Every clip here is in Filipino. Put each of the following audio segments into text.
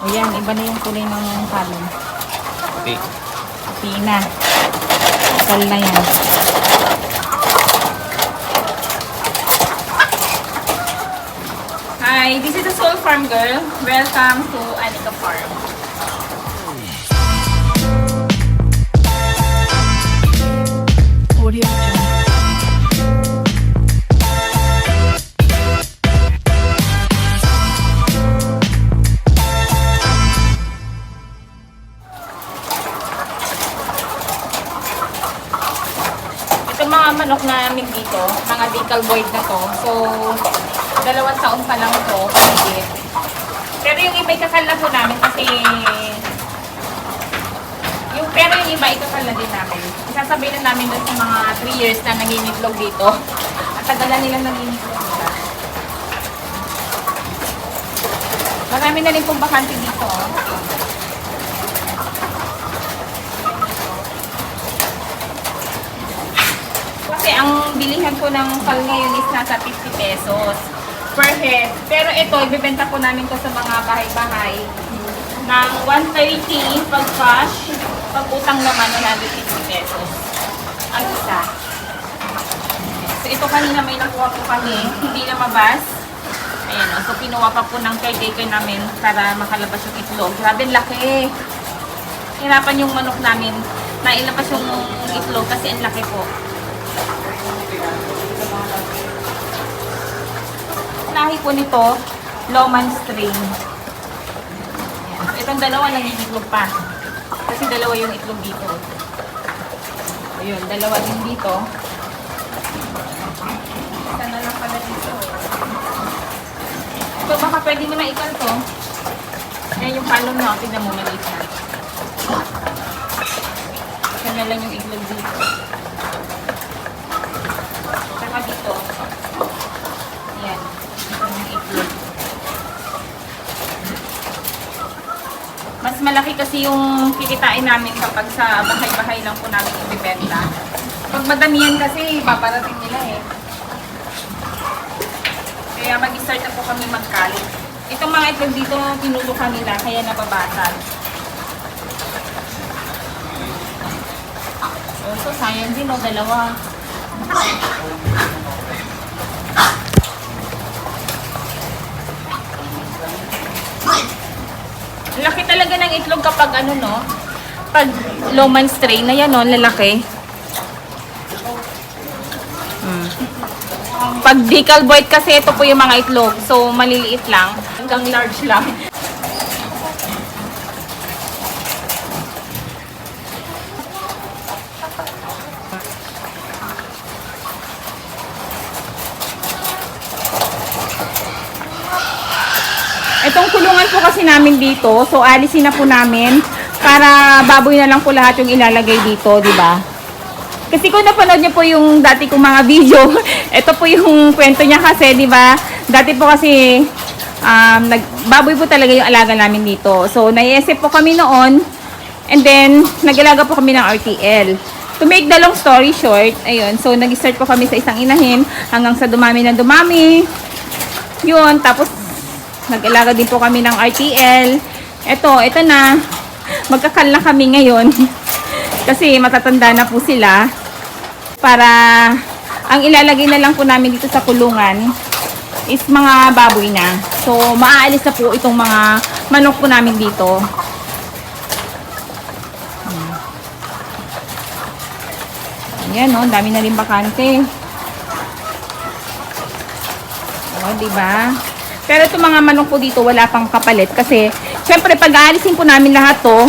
O yan, iba na yung kulay ng kanin. Okay. Puti na. Kasal na yan. Hi, this is the Soul Farm Girl. Welcome to Anika Farm. Namin dito, mga decal void na to. So, dalawang taon pa lang to, higit. Pero yung iba ikakal na po namin kasi yung pero yung iba ikakal na din namin. Isasabay na namin doon sa mga 3 years na nangingitlog dito. At tagal na nilang nangingitlog dito. Marami na rin pong bakante dito. Kasi ang bilihan po ng kal ngayon is nasa 50 pesos per head. Pero ito, ibibenta po namin to sa mga bahay-bahay ng 130 pag cash, pag utang naman 150 pesos. Ang isa. So ito kanina may nakuha po kami, hindi lumabas. Ayan, oh, so kinuha pa po ng caretaker namin para makalabas yung itlog. Grabe, laki. Hirapan yung manok namin na ilabas yung itlog kasi ang laki po. Lahi po nito, Loman. So, itong dalawa nangingitlog pa. Kasi dalawa yung itlog dito. Ayun, dalawa din dito. Isa na lang pala dito. So, baka pwede mo na ikal to. Ayan yung palong na. Tignan mo, maliit na. Isa na lang yung itlog dito. Saka dito. Ayan. Ito yung itlog. Mas malaki kasi yung kikitain namin kapag sa bahay-bahay lang po namin ibibenta. Pag madamihan kasi, paparating nila eh. Kaya mag-start na po kami magkalit. Itong mga itlog dito, tinulukan nila, kaya nababasag. Oh, so sayang din, oh, dalawa. Laki talaga ng itlog kapag ano, no? Pag Loman strain na yan, no? Lalaki. Mm. Pag decal void kasi, ito po yung mga itlog. So, maliliit lang. Hanggang large lang. Itong kulungan po kasi namin dito, so alisin na po namin para baboy na lang po lahat yung ilalagay dito, di ba? Kasi kung napanood niyo po yung dati kong mga video, ito po yung kwento niya kasi, di ba? Dati po kasi um, nag, baboy po talaga yung alaga namin dito. So, naiisip po kami noon and then nag-alaga po kami ng RTL. To make the long story short, ayun, so nag-start po kami sa isang inahin hanggang sa dumami na dumami. Yun, tapos nag-alaga din po kami ng RTL. Ito, ito na. Magkakal na kami ngayon. Kasi matatanda na po sila. Para ang ilalagay na lang po namin dito sa kulungan is mga baboy na. So, maaalis na po itong mga manok po namin dito. Hmm. Ayan, oh, dami na rin bakante. Oh, di ba? Pero itong mga manok po dito, wala pang kapalit. Kasi, syempre, pag aalisin po namin lahat to,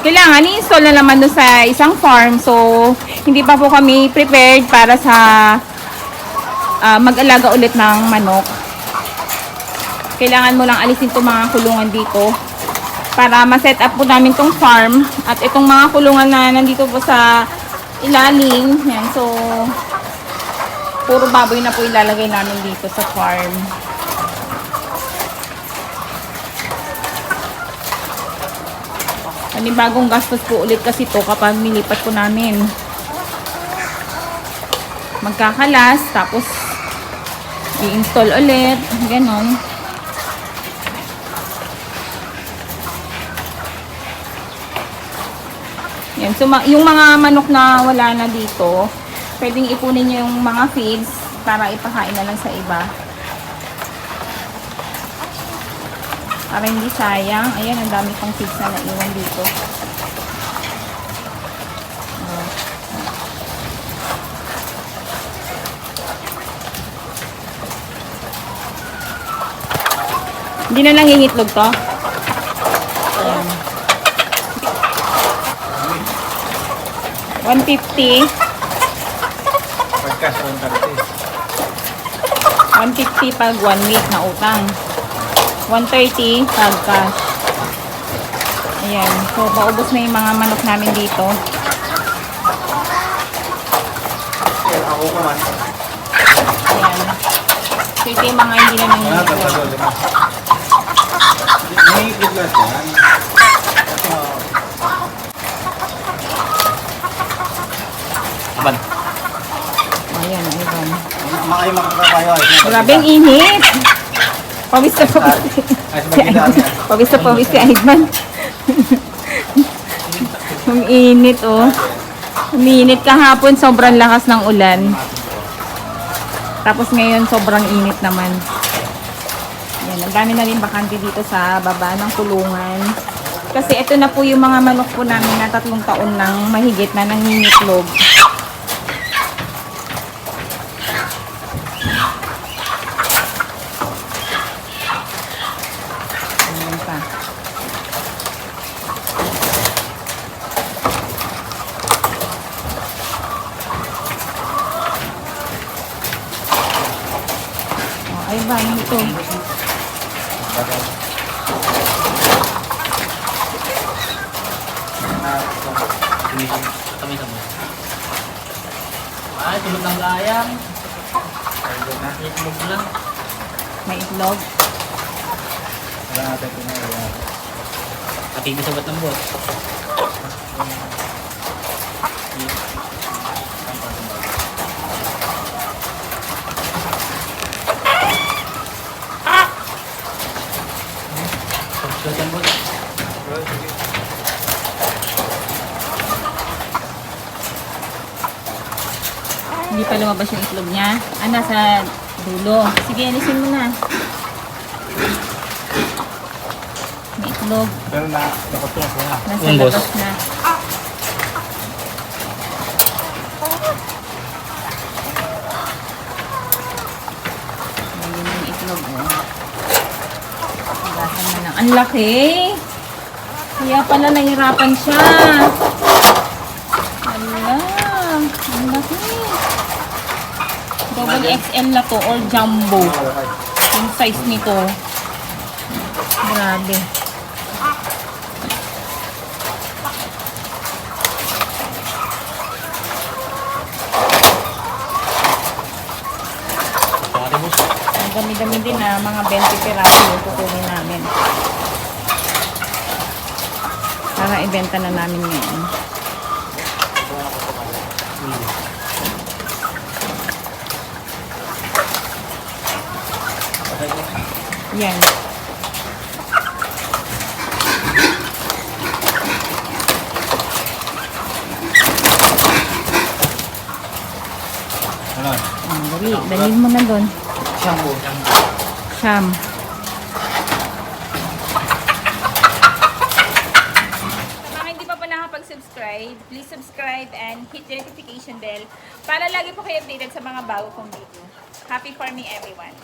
kailangan i-install na naman doon sa isang farm. So, hindi pa po kami prepared para sa ah, mag-alaga ulit ng manok. Kailangan mo lang alisin itong mga kulungan dito para ma-set up po namin tong farm. At itong mga kulungan na nandito po sa ilalim. Yan, so, puro baboy na po ilalagay namin dito sa farm. Panibagong gastos po ulit kasi to kapag nilipat po namin. Magkakalas, tapos i-install ulit. Ganon. Yan. So, yung mga manok na wala na dito, pwedeng ipunin nyo yung mga feeds para ipakain na lang sa iba. Para hindi sayang. Ayan, ang dami pang feeds na naiwan dito. Hindi na lang itlog to. Ayan. 150. Pagkas, 130. 150 pag 1 week na utang. 130 pag cash. Ayan. So, maubos na yung mga manok namin dito. Eh, ako ko man. Ayan. So, ito yung mga hindi na nangyayari. May iglas yan. Aban. Ayan, ayun. Makay makakapayo. Grabe ang init. Pawis na pawis. Pawis na pawis si Aidman. ang init, oh. Uminit kahapon, sobrang lakas ng ulan. Tapos ngayon, sobrang init naman. Yan, ang dami na rin bakante dito sa baba ng kulungan. Kasi ito na po yung mga manok po namin na tatlong taon nang mahigit na nangingitlog. Ayan pa. Ay ba, ito. Kami sa mo. Ay, tulog ng layang. Itlog lang. May itlog. Wala natin pinaya. Pati sa ba't ng bot. Pagkat ang bot. Hindi pa lumabas yung itlog niya. Ah, nasa dulo. Sige, alisin mo na. May itlog. Pero na, nakatuwa ko na. Nasa Yung boss. labas na. Ayun yung itlog, oh. Higasan mo lang. Ang laki! Kaya pala nahirapan siya. Hala, ang laki. Double XL na to or jumbo. Yung size nito. Grabe. Ang dami-dami din na mga 20 piraso yung kukunin namin. Para ibenta na namin ngayon. Yan. Ano? Ang dali. Dalhin mo na doon. Shampoo. Sham. Mga hindi pa pa nakapag-subscribe, please subscribe and hit the notification bell para lagi po kayo updated sa mga bago kong video. Happy farming everyone!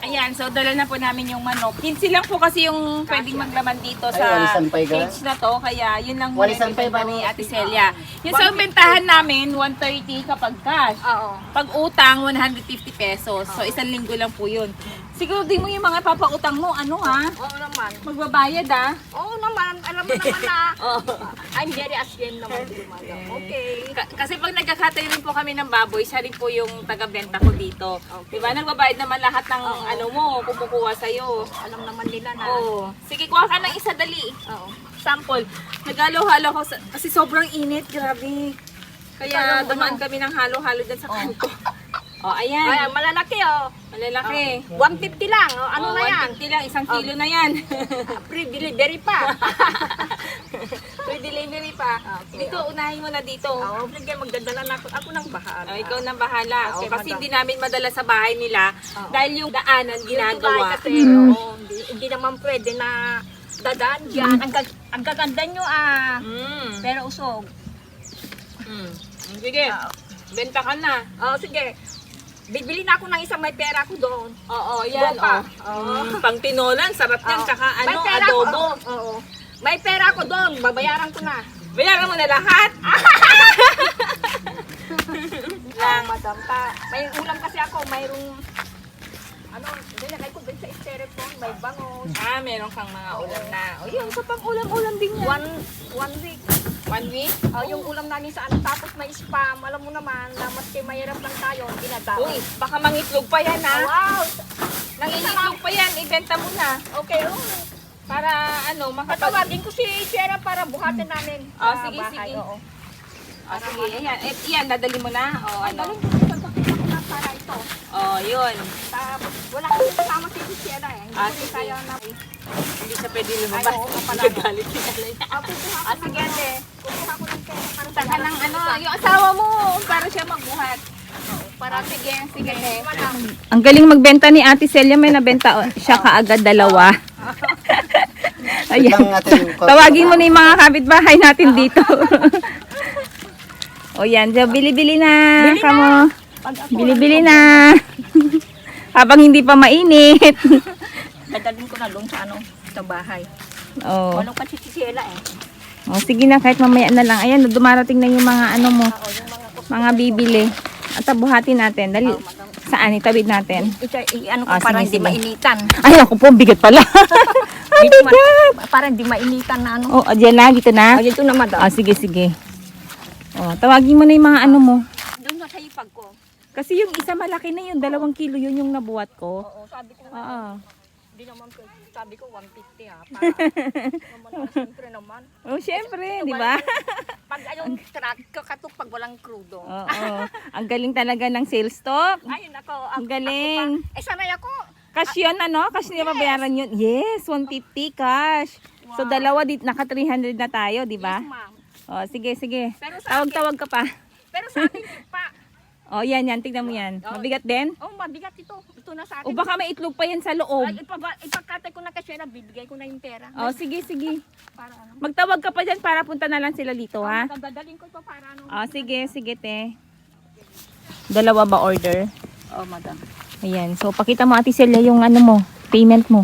Ayan, so dala na po namin yung manok. Hinsi lang po kasi yung pwedeng maglaman dito sa Ay, page na to. Kaya yun lang muna yung pa yun, ni Ate Celia. Yung sa bentahan namin, 130 kapag cash. Oo. Pag utang, 150 pesos. So, isang linggo lang po yun. Siguro di mo yung mga papautang mo, ano ha? Oo naman. Magbabayad ah. Oo naman. Alam mo naman na. I'm very ashamed naman. di ba? Okay. Ka- kasi pag nagkakatay rin po kami ng baboy, siya rin po yung taga-benta ko dito. Diba? Nagbabayad naman lahat ng ano mo, kumukuha sa'yo. Alam naman nila na. Oo. Sige, kuha ka ng isa dali. Oo. Sample. Naghalo-halo ko sa, kasi sobrang init, grabe. Kaya Parang dumaan kami ng halo-halo dyan sa kanto. Oh, ayan. Ay, malalaki oh. Malalaki. 150 lang. Oh, ano Oh, na yan? 150 lang, isang kilo na yan. Free delivery pa. Free delivery pa. Okay, dito, unahin mo na dito. Oo, sige, magdadala na ako. Ako nang bahala. Oh, ikaw nang bahala. Okay, oh, kasi hindi namin madala sa bahay nila Oo. dahil yung daanan Yung ginagawa. tulay kasi, oo, hindi, hindi naman pwede na dadaan dyan. Ang, gag- ang gaganda nyo ah. Mm. Pero usog. Mm. Sige, benta ka na. Oh, sige. Bibili na ako ng isang may pera ko doon. Oo, yan. Boka. Oh. Mm, pang tinolan, sarap yan. Oo. Tsaka May ano, pera adobo. Ko, oo. May pera ko doon. Babayaran ko na. Bayaran mo na lahat. Lang, madam pa. May ulam kasi ako. Mayroong ano, nilagay ko din sa styrofoam. May bangos. ah, meron kang mga ulam na. O yun, sa pang ulam-ulam din yan. One, one week. One week? Oh, yung ulam namin sa ano, tapos may spam. Alam mo naman na maski mahirap lang tayo, dinadami. Uy, baka mangitlog pa yan ha. Wow! Nangingitlog pa yan, ibenta mo na. Okay, oh. Para ano, makapag... Patawagin ko si Shera para buhatin namin. Oh, sa sige, bahay. sige. Oo. Oh, sige, ayan. Eh, yan, dadali mo na. O, Ay, ano. galing para ito. O, yun. Tapos, wala kasi kasama si Shera eh. Hindi Ah, sige. kaya na... Hindi siya pwede Ay, lumabas. oo, kapala. Nagagalit si Alay. Ah, kukuha ko Ah, sige, ano, ate. Kukuha ko ng pera para Saka ng ano, yung asawa mo, para siya magbuhat. Para sige, sige. Madam. Ang galing magbenta ni Ate Celia, may nabenta oh, siya kaagad dalawa. Ayan. Tawagin mo na yung mga kapitbahay natin dito. o yan, so bili-bili na. kamo. Pag ako, Bili-bili na. Habang hindi pa mainit. dadalhin ko na doon sa ano, sa bahay. oh. Walang pa si Shera eh. oh, sige na, kahit mamaya na lang. Ayan, dumarating na yung mga ano mo, Oo, yung mga kus- mga bibili. At tabuhatin natin. Dali, saan? Itawid natin. Ito, i- ano ko Ah, para sige, hindi sige. mainitan. Ay, ako po, bigat pala. Hindi bigat. para hindi mainitan na ano. Oh, dyan na, dito na. Ay, ito na madam. Ah, sige, sige. Oh, tawagin mo na yung mga ano mo. Doon na sa ipag ko. Kasi yung isa malaki na yun, dalawang kilo yun yung nabuhat ko. Oo, sabi ko nga, Oo. hindi naman sabi ko 150 ah. Para naman, ah, siyempre naman. Oh, syempre, di ba? Pag ayong truck, kakatok pag walang crudo. Oo. Ang galing talaga ng sales stock. Ayun ako, Ang galing. Ako pa. Eh, sanay ako. Cash yun, ano? Cash niya babayaran yun. Yes, 150 cash. So, dalawa dit naka 300 na tayo, di ba? Yes, ma'am. Oh, sige, sige. Tawag-tawag ka pa. pero sa akin, pa. Oh, yan, yan. Tignan mo yan. Mabigat din. Oh, mabigat ito. Ito na sa O akin. baka may itlog pa yan sa loob. Ay, ipaba, ipagkatay ko na kasi na, bibigay ko na yung pera. Oh, sige, sige. Para ano. Magtawag ka pa dyan para punta na lang sila dito, ha? Magdadaling ko ito para ano. Oh, sige, sige, te. Dalawa ba order? Oh, madam. Ayan. So, pakita mo, Ate Celia, yung ano mo, payment mo.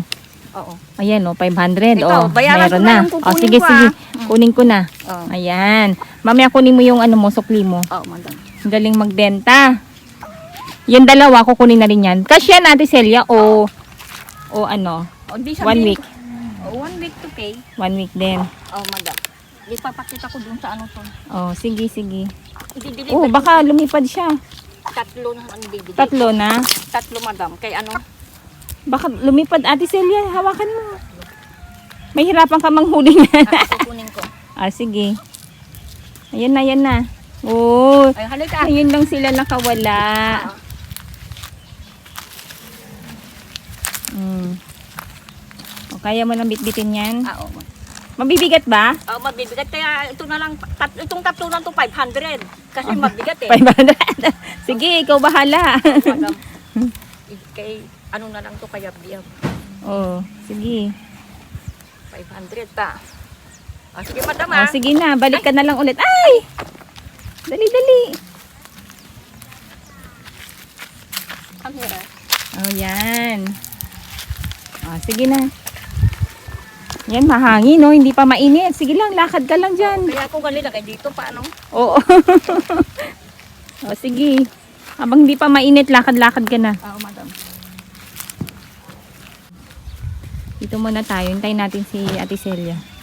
Oo. Ayan, oh, 500. Ikaw, oh, bayaran meron ko na na. oh, sige, ko, sige. ah. Kunin ko na. Oh. Ayan. Mamaya kunin mo yung ano mo, sukli mo. Oh, madam. Galing magbenta. Yan dalawa, kukunin na rin yan. Cash yan, Ate Celia, o, o ano, Oh, di one sabihin week. ko- Oh, one week to pay. One week din. Oh, madam. Ipapakita ko dun sa ano to. Oh, sige, sige. I-deliver Oh, baka lumipad siya. tatlo na ang bibigay. Tatlo na. Tatlo, madam. Kay ano? Baka lumipad, Ate Celia, hawakan mo. May hirapan ka manghuli na. Ah, kukunin ko. ah, sige. Ayan na, ayan na. Oh, Ay, halika. ayun lang sila nakawala. Mm. O, kaya mo nang bitbitin yan? Ah, madam. Mabibigat ba? Oh, mabibigat. Kaya ito na lang, tat, itong tatlo lang to 500. Kasi mabigat eh. 500. Sige, ikaw bahala. madam. I- Kay, ano na lang to kaya biyab. oh, sige. 500 ta. Ah, sige, madam Oh, ah. sige na, balik ka na lang ulit. Ay! Dali, dali. Come here. Oh, yan. Oh, sige na. Yan, mahangin, no? Hindi pa mainit. Sige lang, lakad ka lang dyan. Kaya ako ganila kay dito paano? Oo. oh, sige. Habang hindi pa mainit, lakad-lakad ka na. Ah, madam. Dito muna tayo. Hintayin natin si Ate Celia.